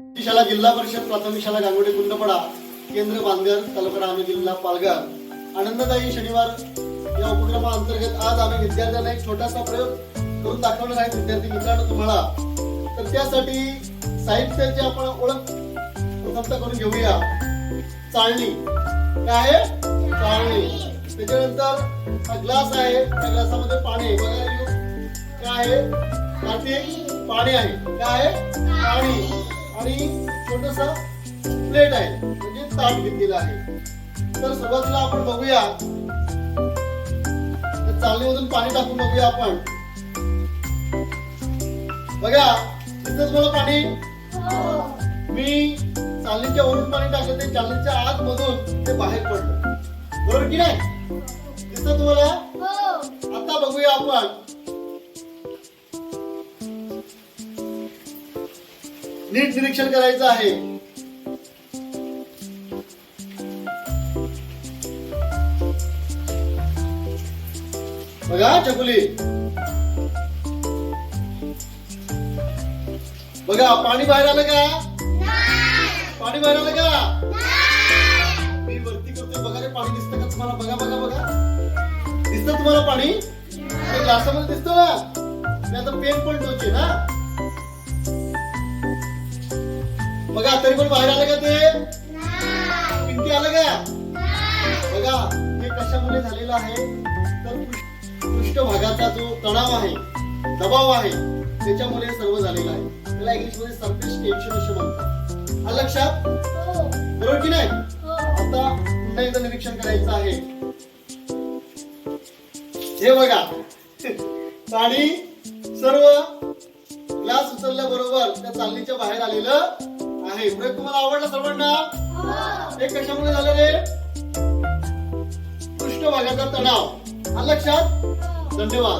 शाळा जिल्हा परिषद प्राथमिक शाळा गांगोडे कुंडपडा केंद्र बांधगर तालुका आम्ही जिल्हा पालघर. आनंददायी शनिवार. या उपक्रमाअंतर्गत आज आम्ही विद्यार्थ्यांना एक छोटासा प्रयोग करून दाखवणार आहे. विद्यार्थी मित्रांनो तुम्हाला. तर त्यासाठी साहित्याची आपण ओळख प्रथमता करून घेऊया. चाळणी. काय आहे? चाळणी. त्याच्यानंतर हा ग्लास आहे. त्या ग्लासामध्ये पाणी आहे. काय आहे. पाणी आहे. काय आहे? पाणी. आणि छोटस प्लेट आहे म्हणजे ताट घेतलेलं आहे. तर सुरुवातीला आपण बघूया. चालणीमधून पाणी टाकून बघूया आपण. बघा तिथं तुम्हाला पाणी मी चालणीच्या वरून पाणी टाकलं ते चालणीच्या आत मधून ते बाहेर पडलं. बरोबर की नाही? दिसतं तुम्हाला आता बघूया आपण. नीट निरीक्षण करायचं आहे. बघा चकुली. बघा पाणी बाहेर आलं का? पाणी बाहेर आलं का? मी वरती करतोय बघा पाणी दिसतं का तुम्हाला? बघा बघा बघा. दिसतं तुम्हाला पाणी? ग्लासामध्ये दिसतं ना? मी आता पेन पण टोचे ना? बघा तरी पण बाहेर आलं का ते? पिंकी आलं का? बघा हे कशामुळे झालेलं आहे? तर पृष्ठ- पृष्ठभागाचा जो तणाव आहे दबाव आहे त्याच्यामुळे हे सर्व झालेलं आहे. त्याला इंग्लिशमध्ये सरफेस टेन्शन असं म्हणतात. लक्षात? बरोबर की नाही? आता पुन्हा एकदा निरीक्षण करायचं आहे. हे बघा. पाणी सर्व ग्लास उचलल्याबरोबर त्या चालणीच्या बाहेर आलेलं आहे म्हणजे प्रयोग तुम्हाला आवडला सर्वांना? हे कशामुळे झालं रे? पृष्ठभागाचा तणाव. हा लक्षात? धन्यवाद.